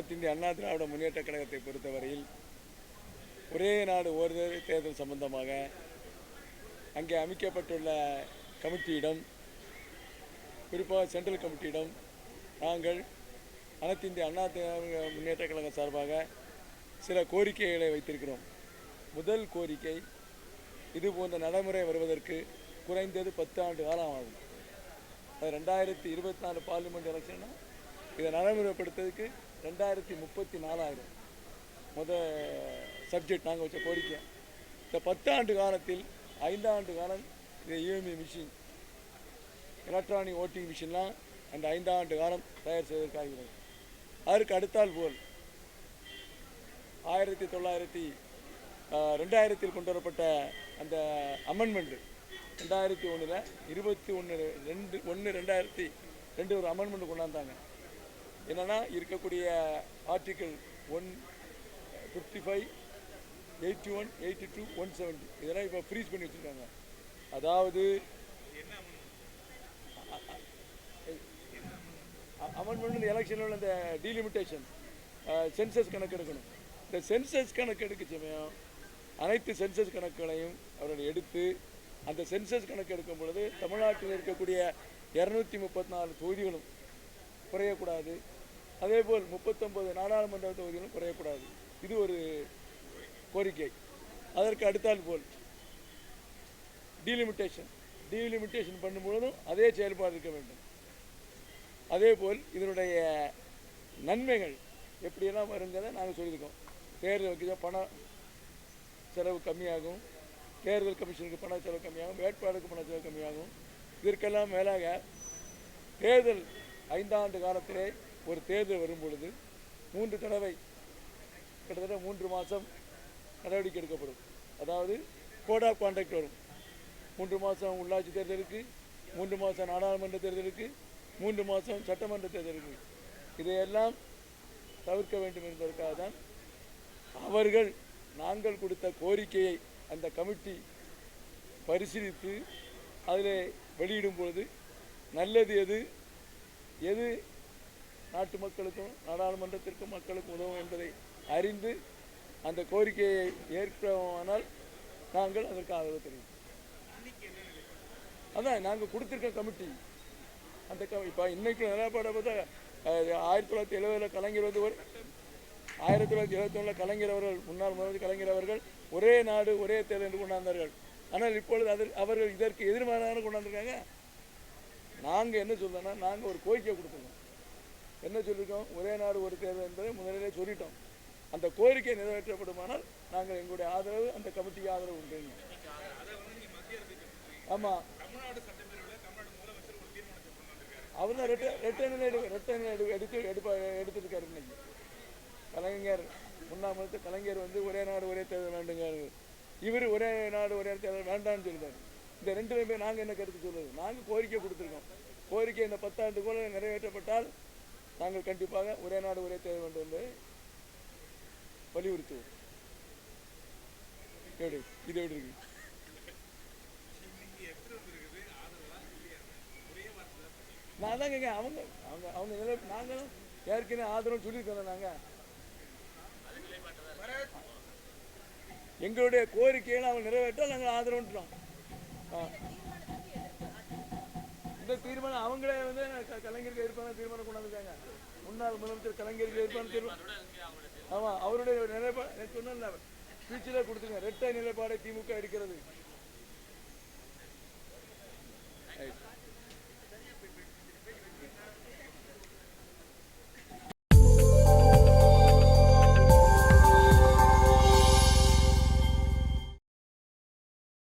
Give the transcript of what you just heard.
North இந்திய அண்ணா திராவிட முன்னேற்ற கழகத்தை பொறுத்தவரையில் ஒரே நாடு ஒரு தேர்தல் சம்பந்தமாக அங்கே அமைக்கப்பட்டுள்ள கமிட்டியிடம் குறிப்பாக சென்ட்ரல் கமிட்டியிடம் நாங்கள் அனைத்து இந்திய அண்ணா திராவிட முன்னேற்ற கழகம் சார்பாக சில கோரிக்கைகளை வைத்திருக்கிறோம். முதல் கோரிக்கை இது போன்ற நடைமுறை வருவதற்கு குறைந்தது பத்து ஆண்டு காலம் ஆகும். அது ரெண்டாயிரத்தி இருபத்தி நாலு பார்லிமெண்ட் எலெக்ஷன்னா இதை நடைமுறைப்படுத்துறதுக்கு ரெண்டாயிரத்தி முப்பத்தி நாலாயிரம். முத சப்ஜெக்ட் நாங்கள் வச்ச கோரிக்கை. இந்த பத்தாண்டு காலத்தில் ஐந்தாண்டு காலம் இந்த இஎம்இ மிஷின் எலக்ட்ரானிக் ஓட்டிங் மிஷின்லாம் அந்த ஐந்தாண்டு காலம் தயார் செய்வதற்காகிறது அதற்கு அடுத்தால் போல் ஆயிரத்தி தொள்ளாயிரத்தி ரெண்டாயிரத்தில் கொண்டு வரப்பட்ட அந்த அமெண்ட்மெண்ட்டு ரெண்டாயிரத்தி ஒன்றில் இருபத்தி ஒன்று ரெண்டு ஒன்று ரெண்டாயிரத்தி ரெண்டு ஒரு அமெண்ட்மெண்ட் கொண்டாந்தாங்க. என்னென்னா இருக்கக்கூடிய article one fifty five eighty one eighty two one seventy இதெல்லாம் இப்போ ஃப்ரீஸ் பண்ணி வச்சுருக்காங்க. அதாவது அமெண்ட்மெண்ட் எலெக்ஷனில் உள்ள இந்த டீலிமிட்டேஷன் சென்சஸ் கணக்கு எடுக்கணும் இந்த சென்சஸ் கணக்கு எடுக்க சமயம் அனைத்து சென்சஸ் கணக்குகளையும் அவர்கள் எடுத்து அந்த சென்சஸ் கணக்கு எடுக்கும் பொழுது தமிழ்நாட்டில் இருக்கக்கூடிய இரநூத்தி முப்பத்தி நாலு தொகுதிகளும் குறையக்கூடாது. அதேபோல் முப்பத்தொன்பது நாடாளுமன்ற தொகுதிகளும் குறையக்கூடாது. இது ஒரு கோரிக்கை. அதற்கு அடுத்தால் போல் டீலிமிட்டேஷன் டீலிமிட்டேஷன் பண்ணும்பொழுதும் அதே செயல்பாடு இருக்க வேண்டும். அதேபோல் இதனுடைய நன்மைகள் எப்படியெல்லாம் வருங்கிறத நாங்கள் சொல்லியிருக்கோம். தேர்தல் வைக்கிற பண செலவு கம்மியாகும். தேர்தல் கமிஷனுக்கு பண செலவு கம்மியாகும். வேட்பாளருக்கு பண செலவு கம்மியாகும். இதற்கெல்லாம் மேலாக தேர்தல் ஐந்தாண்டு காலத்திலே ஒரு தேர்தல் வரும் பொழுது மூன்று தடவை கிட்டத்தட்ட மூன்று மாதம் நடவடிக்கை எடுக்கப்படும். அதாவது கோட் ஆஃப் கான்டாக்ட் வரும். மூன்று மாதம் உள்ளாட்சி தேர்தலுக்கு மூன்று மாதம் நாடாளுமன்ற தேர்தலுக்கு மூன்று மாதம் சட்டமன்ற தேர்தலுக்கு. இதையெல்லாம் தவிர்க்க வேண்டும் என்பதற்காக தான் அவர்கள் நாங்கள் கொடுத்த கோரிக்கையை அந்த கமிட்டி பரிசீலித்து அதில் வெளியிடும் பொழுது நல்லது எது எது நாட்டு மக்களுக்கும் நாடாளுமன்றத்திற்கும் மக்களுக்கும் உதவும் என்பதை அறிந்து அந்த கோரிக்கையை ஏற்கமானால் நாங்கள் அதற்கு ஆதரவு தெரிவிப்போம். அதான் நாங்கள் கொடுத்துருக்க கமிட்டி அந்த க இப்போ இன்றைக்கு நிலப்பாடை பார்த்தா ஆயிரத்தி தொள்ளாயிரத்தி எழுபதில் கலைஞர் வந்து ஒரு ஆயிரத்தி தொள்ளாயிரத்தி எழுபத்தொன்னில் கலைஞர் அவர்கள் முன்னாள் முதல்வர் கலைஞர் அவர்கள் ஒரே நாடு ஒரே தேர்தல் என்று கொண்டாந்தார்கள். ஆனால் இப்பொழுது அதில் அவர்கள் இதற்கு எதிர்மாறான கொண்டாந்துருக்காங்க. நாங்கள் என்ன சொல்றோம்னா நாங்கள் ஒரு கோரிக்கை கொடுத்துருக்கோம். என்ன சொல்லியிருக்கோம்? ஒரே நாடு ஒரு தேர்தல் என்பதை முதலிலே சொல்லிட்டோம். அந்த கோரிக்கை நிறைவேற்றப்படுமானால் நாங்கள் எங்களுடைய ஆதரவு அந்த கமிட்டிக்கு ஆதரவு உண்டு. ஆமாம் அவர் தான் ரெட்ட ரெட்டை நிலை எடு ரெட்டை எடுத்து எடுப்பா எடுத்துருக்காரு இன்னைக்கு. கலைஞர் முன்னாள் முதலமைச்சர் கலைஞர் வந்து ஒரே நாடு ஒரே தேர்தல் வேண்டுங்க இவர் ஒரே நாடு ஒரே தேர்தல் வேண்டாம்னு சொல்லிட்டாரு. இந்த ரெண்டு நாங்கள் என்ன கருத்து சொல்லுது நாங்கள் கோரிக்கை கொடுத்துருக்கோம். கோரிக்கை இந்த பத்தாண்டுக்குள்ள நிறைவேற்றப்பட்டால் நாங்கள் கண்டிப்பாக ஒரே நாடு ஒரே தேர்வு வேண்டும் என்று வலியுறுத்துவோம். எப்படி இது எப்படி இருக்கு? நான் தான் கேங்க அவங்க அவங்க அவங்க நிலை நாங்களும் ஏற்கனவே ஆதரவு சொல்லியிருக்கோம் நாங்கள் எங்களுடைய கோரிக்கையை அவங்க நிறைவேற்றால் நாங்கள் ஆதரவுன்றோம். இந்த தீர்மானம் அவங்களே வந்து கலைஞர்கள் கலைஞருக்கு எதிர்ப்பான தீர்மானம் கொண்டாந்துருக்காங்க. முன்னாள் முதலமைச்சர் கலைஞருக்கு எதிர்ப்பான தீர்மானம் ஆமா அவருடைய நிலைப்பாடு சொன்ன ஸ்பீச்சில் கொடுத்துருங்க ரெட்டை நிலைப்பாடை திமுக எடுக்கிறது. ரைட்